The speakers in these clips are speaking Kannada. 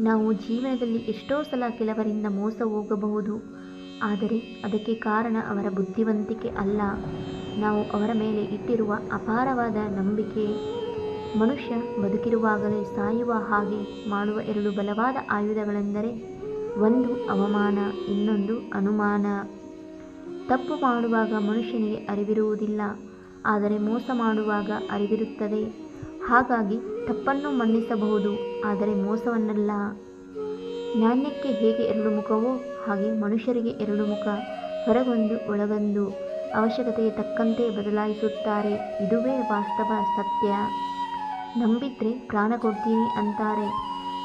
ನಾವು ಜೀವನದಲ್ಲಿ ಎಷ್ಟೋ ಸಲ ಕೆಲವರಿಂದ ಮೋಸ ಹೋಗಬಹುದು. ಆದರೆ ಅದಕ್ಕೆ ಕಾರಣ ಅವರ ಬುದ್ಧಿವಂತಿಕೆ ಅಲ್ಲ. ನಾವು ಅವರ ಮೇಲೆ ಇಟ್ಟಿರುವ ಅಪಾರವಾದ ನಂಬಿಕೆ. ಮನುಷ್ಯ ಬದುಕಿರುವಾಗಲೇ ಸಾಯುವ ಹಾಗೆ ಮಾಡುವ ಎರಡು ಬಲವಾದ ಆಯುಧಗಳೆಂದರೆ ಒಂದು ಅವಮಾನ, ಇನ್ನೊಂದು ಅನುಮಾನ. ತಪ್ಪು ಮಾಡುವಾಗ ಮನುಷ್ಯನಿಗೆ ಅರಿವಿರುವುದಿಲ್ಲ, ಆದರೆ ಮೋಸ ಮಾಡುವಾಗ ಅರಿವಿರುತ್ತದೆ. ಹಾಗಾಗಿ ತಪ್ಪನ್ನು ಮನ್ನಿಸಬಹುದು, ಆದರೆ ಮೋಸವನ್ನಲ್ಲ. ನಾಣ್ಯಕ್ಕೆ ಹೇಗೆ ಎರಡು ಮುಖವೋ ಹಾಗೆ ಮನುಷ್ಯರಿಗೆ ಎರಡು ಮುಖ, ಹೊರಗೊಂದು ಒಳಗೊಂದು. ಅವಶ್ಯಕತೆಗೆ ತಕ್ಕಂತೆ ಬದಲಾಯಿಸುತ್ತಾರೆ, ಇದುವೇ ವಾಸ್ತವ ಸತ್ಯ. ನಂಬಿದ್ರೆ ಪ್ರಾಣ ಕೊಡ್ತೀನಿ ಅಂತಾರೆ.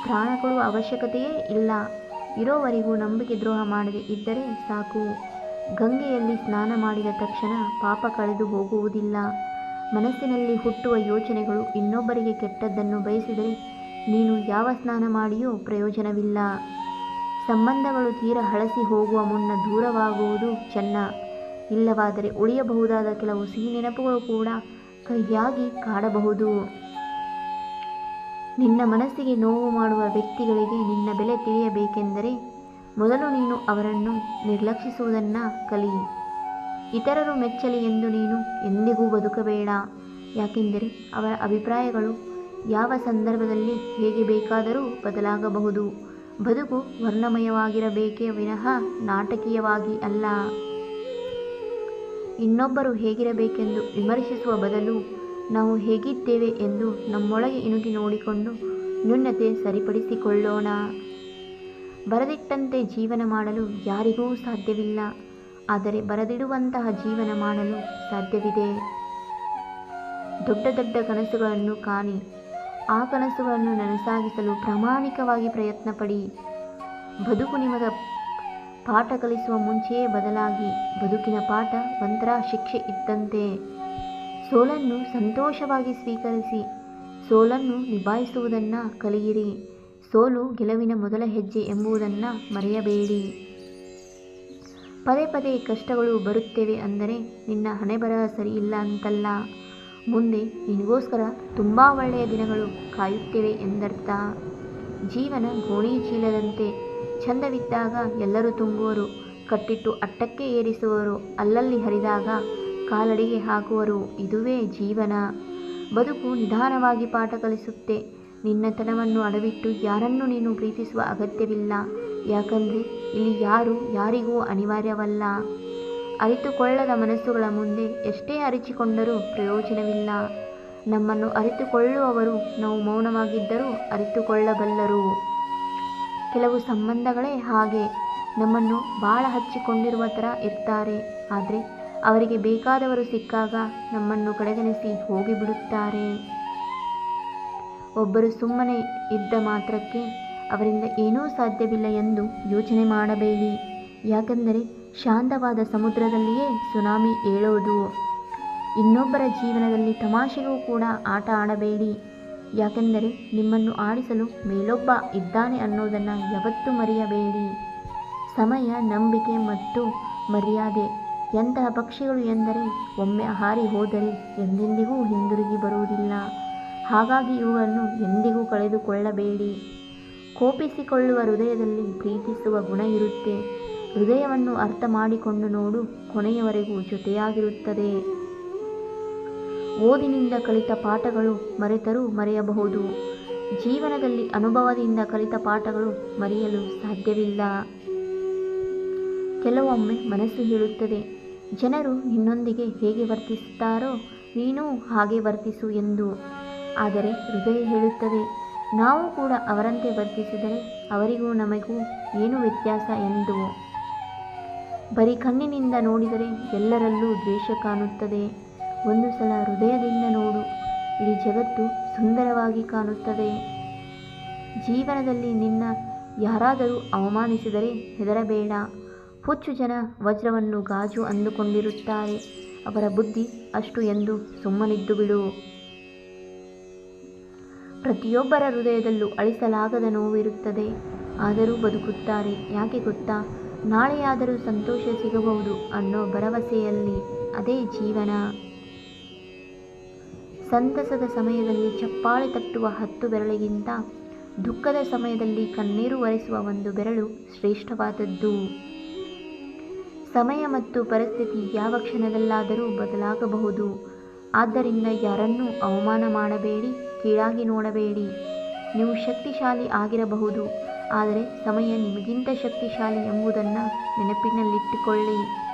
ಪ್ರಾಣ ಕೊಡುವ ಅವಶ್ಯಕತೆಯೇ ಇಲ್ಲ. ಇರೋವರೆಗೂ ನಂಬಿಕೆ ದ್ರೋಹ ಮಾಡದೆ ಇದ್ದರೆ ಸಾಕು. ಗಂಗೆಯಲ್ಲಿ ಸ್ನಾನ ಮಾಡಿದ ತಕ್ಷಣ ಪಾಪ ಕಳೆದು ಹೋಗುವುದಿಲ್ಲ. ಮನಸ್ಸಿನಲ್ಲಿ ಹುಟ್ಟುವ ಯೋಚನೆಗಳು ಇನ್ನೊಬ್ಬರಿಗೆ ಕೆಟ್ಟದ್ದನ್ನು ಬಯಸಿದರೆ ನೀನು ಯಾವ ಸ್ನಾನ ಮಾಡಿಯೂ ಪ್ರಯೋಜನವಿಲ್ಲ. ಸಂಬಂಧಗಳು ತೀರ ಹಳಸಿ ಹೋಗುವ ಮುನ್ನ ದೂರವಾಗುವುದು ಚೆನ್ನ. ಇಲ್ಲವಾದರೆ ಉಳಿಯಬಹುದಾದ ಕೆಲವು ಸಿಹಿ ನೆನಪುಗಳು ಕೂಡ ಕೈಯಾಗಿ ಕಾಡಬಹುದು. ನಿನ್ನ ಮನಸ್ಸಿಗೆ ನೋವು ಮಾಡುವ ವ್ಯಕ್ತಿಗಳಿಗೆ ನಿನ್ನ ಬೆಲೆ ತಿಳಿಯಬೇಕೆಂದರೆ ಮೊದಲು ನೀನು ಅವರನ್ನು ನಿರ್ಲಕ್ಷಿಸುವುದನ್ನು ಕಲಿ. ಇತರರು ಮೆಚ್ಚಲಿ ಎಂದು ನೀನು ಎಂದಿಗೂ ಬದುಕಬೇಡ. ಯಾಕೆಂದರೆ ಅವರ ಅಭಿಪ್ರಾಯಗಳು ಯಾವ ಸಂದರ್ಭದಲ್ಲಿ ಹೇಗೆ ಬೇಕಾದರೂ ಬದಲಾಗಬಹುದು. ಬದುಕು ವರ್ಣಮಯವಾಗಿರಬೇಕೇ ವಿನಃ ನಾಟಕೀಯವಾಗಿ ಅಲ್ಲ. ಇನ್ನೊಬ್ಬರು ಹೇಗಿರಬೇಕೆಂದು ವಿಮರ್ಶಿಸುವ ಬದಲು ನಾವು ಹೇಗಿದ್ದೇವೆ ಎಂದು ನಮ್ಮೊಳಗೆ ಇಣುಕಿ ನೋಡಿಕೊಂಡು ನ್ಯೂನತೆ ಸರಿಪಡಿಸಿಕೊಳ್ಳೋಣ. ಬರೆದಿಟ್ಟಂತೆ ಜೀವನ ಮಾಡಲು ಯಾರಿಗೂ ಸಾಧ್ಯವಿಲ್ಲ. ಆದರೆ ಬರೆದಿಡುವಂತಹ ಜೀವನ ಮಾಡಲು ಸಾಧ್ಯವಿದೆ. ದೊಡ್ಡ ದೊಡ್ಡ ಕನಸುಗಳನ್ನು ಕಾಣಿ. ಆ ಕನಸುಗಳನ್ನು ನನಸಾಗಿಸಲು ಪ್ರಾಮಾಣಿಕವಾಗಿ ಪ್ರಯತ್ನ ಪಡಿ ಬದುಕು ನಿಮಗೆ ಪಾಠ ಕಲಿಸುವ ಮುಂಚೆಯೇ ಬದಲಾಗಿ ಬದುಕಿನ ಪಾಠ ಒಂಥರ ಶಿಕ್ಷೆ ಇದ್ದಂತೆ. ಸೋಲನ್ನು ಸಂತೋಷವಾಗಿ ಸ್ವೀಕರಿಸಿ. ಸೋಲನ್ನು ನಿಭಾಯಿಸುವುದನ್ನು ಕಲಿಯಿರಿ. ಸೋಲು ಗೆಲುವಿನ ಮೊದಲ ಹೆಜ್ಜೆ ಎಂಬುದನ್ನು ಮರೆಯಬೇಡಿ. ಪದೇ ಪದೇ ಕಷ್ಟಗಳು ಬರುತ್ತೇವೆ ಅಂದರೆ ನಿನ್ನ ಹಣೆ ಬರಹ ಸರಿ ಇಲ್ಲ ಅಂತಲ್ಲ. ಮುಂದೆ ನಿನಗೋಸ್ಕರ ತುಂಬ ಒಳ್ಳೆಯ ದಿನಗಳು ಕಾಯುತ್ತಿವೆ ಎಂದರ್ಥ. ಜೀವನ ಗೋಣಿ ಚೀಲದಂತೆ ಚಂದವಿದ್ದಾಗ ಎಲ್ಲರೂ ತುಂಬುವರು, ಕಟ್ಟಿಟ್ಟು ಅಟ್ಟಕ್ಕೆ ಏರಿಸುವರು, ಅಲ್ಲಲ್ಲಿ ಹರಿದಾಗ ಕಾಲಡಿಗೆ ಹಾಕುವರು, ಇದುವೇ ಜೀವನ. ಬದುಕು ನಿಧಾನವಾಗಿ ಪಾಠ ಕಲಿಸುತ್ತೆ ನಿನ್ನತನವನ್ನು ಅಡವಿಟ್ಟು ಯಾರನ್ನು ನೀನು ಪ್ರೀತಿಸುವ ಅಗತ್ಯವಿಲ್ಲ. ಯಾಕಂದರೆ ಇಲ್ಲಿ ಯಾರು ಯಾರಿಗೂ ಅನಿವಾರ್ಯವಲ್ಲ. ಅರಿತುಕೊಳ್ಳದ ಮನಸ್ಸುಗಳ ಮುಂದೆ ಎಷ್ಟೇ ಅರಿಚಿಕೊಂಡರೂ ಪ್ರಯೋಜನವಿಲ್ಲ. ನಮ್ಮನ್ನು ಅರಿತುಕೊಳ್ಳುವವರು ನಾವು ಮೌನವಾಗಿದ್ದರೂ ಅರಿತುಕೊಳ್ಳಬಲ್ಲರು. ಕೆಲವು ಸಂಬಂಧಗಳೇ ಹಾಗೆ. ನಮ್ಮನ್ನು ಬಹಳ ಹಚ್ಚಿಕೊಂಡಿರುವ ಥರ ಇರ್ತಾರೆ. ಆದರೆ ಅವರಿಗೆ ಬೇಕಾದವರು ಸಿಕ್ಕಾಗ ನಮ್ಮನ್ನು ಕಡೆಗಣಿಸಿ ಹೋಗಿಬಿಡುತ್ತಾರೆ. ಒಬ್ಬರು ಸುಮ್ಮನೆ ಇದ್ದ ಮಾತ್ರಕ್ಕೆ ಅವರಿಂದ ಏನೂ ಸಾಧ್ಯವಿಲ್ಲ ಎಂದು ಯೋಚನೆ ಮಾಡಬೇಡಿ. ಯಾಕೆಂದರೆ ಶಾಂತವಾದ ಸಮುದ್ರದಲ್ಲಿಯೇ ಸುನಾಮಿ ಏಳೋದು. ಇನ್ನೊಬ್ಬರ ಜೀವನದಲ್ಲಿ ತಮಾಷೆಗೂ ಕೂಡ ಆಟ ಆಡಬೇಡಿ. ಯಾಕೆಂದರೆ ನಿಮ್ಮನ್ನು ಆಡಿಸಲು ಮೇಲೊಬ್ಬ ಇದ್ದಾನೆ ಅನ್ನೋದನ್ನು ಯಾವತ್ತೂ ಮರೆಯಬೇಡಿ. ಸಮಯ, ನಂಬಿಕೆ ಮತ್ತು ಮರ್ಯಾದೆ ಎಂತಹ ಪಕ್ಷಿಗಳು ಎಂದರೆ ಒಮ್ಮೆ ಹಾರಿ ಹೋದರೆ ಎಂದೆಂದಿಗೂ ಹಿಂದಿರುಗಿ ಬರುವುದಿಲ್ಲ. ಹಾಗಾಗಿ ಇವುಗಳನ್ನು ಎಂದಿಗೂ ಕಳೆದುಕೊಳ್ಳಬೇಡಿ. ಕೋಪಿಸಿಕೊಳ್ಳುವ ಹೃದಯದಲ್ಲಿ ಪ್ರೀತಿಸುವ ಗುಣ ಇರುತ್ತೆ. ಹೃದಯವನ್ನು ಅರ್ಥ ಮಾಡಿಕೊಂಡು ನೋಡು, ಕೊನೆಯವರೆಗೂ ಜೊತೆಯಾಗಿರುತ್ತದೆ. ಓದಿನಿಂದ ಕಲಿತ ಪಾಠಗಳು ಮರೆತರೂ ಮರೆಯಬಹುದು. ಜೀವನದಲ್ಲಿ ಅನುಭವದಿಂದ ಕಲಿತ ಪಾಠಗಳು ಮರೆಯಲು ಸಾಧ್ಯವಿಲ್ಲ. ಕೆಲವೊಮ್ಮೆ ಮನಸ್ಸು ಹೇಳುತ್ತದೆ, ಜನರು ನಿನ್ನೊಂದಿಗೆ ಹೇಗೆ ವರ್ತಿಸುತ್ತಾರೋ ನೀನು ಹಾಗೆ ವರ್ತಿಸು ಎಂದು. ಆದರೆ ಹೃದಯ ಹೇಳುತ್ತದೆ. ನಾವು ಕೂಡ ಅವರಂತೆ ವರ್ತಿಸಿದರೆ ಅವರಿಗೂ ನಮಗೂ ಏನು ವ್ಯತ್ಯಾಸ ಎಂದು ಬರೀ ಕಣ್ಣಿನಿಂದ ನೋಡಿದರೆ ಎಲ್ಲರಲ್ಲೂ ದ್ವೇಷ ಕಾಣುತ್ತದೆ. ಒಂದು ಸಲ ಹೃದಯದಿಂದ ನೋಡು, ಇಡೀ ಜಗತ್ತು ಸುಂದರವಾಗಿ ಕಾಣುತ್ತದೆ. ಜೀವನದಲ್ಲಿ ನಿನ್ನ ಯಾರಾದರೂ ಅವಮಾನಿಸಿದರೆ ಹೆದರಬೇಡ. ಹುಚ್ಚು ಜನ ವಜ್ರವನ್ನು ಗಾಜು ಅಂದುಕೊಂಡಿರುತ್ತಾರೆ. ಅವರ ಬುದ್ಧಿ ಅಷ್ಟು ಎಂದು ಸುಮ್ಮನಿದ್ದು ಬಿಡು. ಪ್ರತಿಯೊಬ್ಬರ ಹೃದಯದಲ್ಲೂ ಅಳಿಸಲಾಗದ ನೋವಿರುತ್ತದೆ. ಆದರೂ ಬದುಕುತ್ತಾರೆ. ಯಾಕೆ ಗೊತ್ತಾ? ನಾಳೆಯಾದರೂ ಸಂತೋಷ ಸಿಗಬಹುದು ಅನ್ನೋ ಭರವಸೆಯಲ್ಲಿ ಅದೇ ಜೀವನ. ಸಂತಸದ ಸಮಯದಲ್ಲಿ ಚಪ್ಪಾಳೆ ತಟ್ಟುವ ಹತ್ತು ಬೆರಳಿಗಿಂತ ದುಃಖದ ಸಮಯದಲ್ಲಿ ಕಣ್ಣೀರು ಒರೆಸುವ ಒಂದು ಬೆರಳು ಶ್ರೇಷ್ಠವಾದದ್ದು. ಸಮಯ ಮತ್ತು ಪರಿಸ್ಥಿತಿ ಯಾವ ಕ್ಷಣದಲ್ಲಾದರೂ ಬದಲಾಗಬಹುದು. ಆದ್ದರಿಂದ ಯಾರನ್ನೂ ಅವಮಾನ ಮಾಡಬೇಡಿ. ಕೀಳಾಗಿ ನೋಡಬೇಡಿ. ನೀವು ಶಕ್ತಿಶಾಲಿ ಆಗಿರಬಹುದು. ಆದರೆ ಸಮಯ ನಿಮಗಿಂತ ಶಕ್ತಿಶಾಲಿ ಎಂಬುದನ್ನು ನೆನಪಿನಲ್ಲಿಟ್ಟುಕೊಳ್ಳಿ.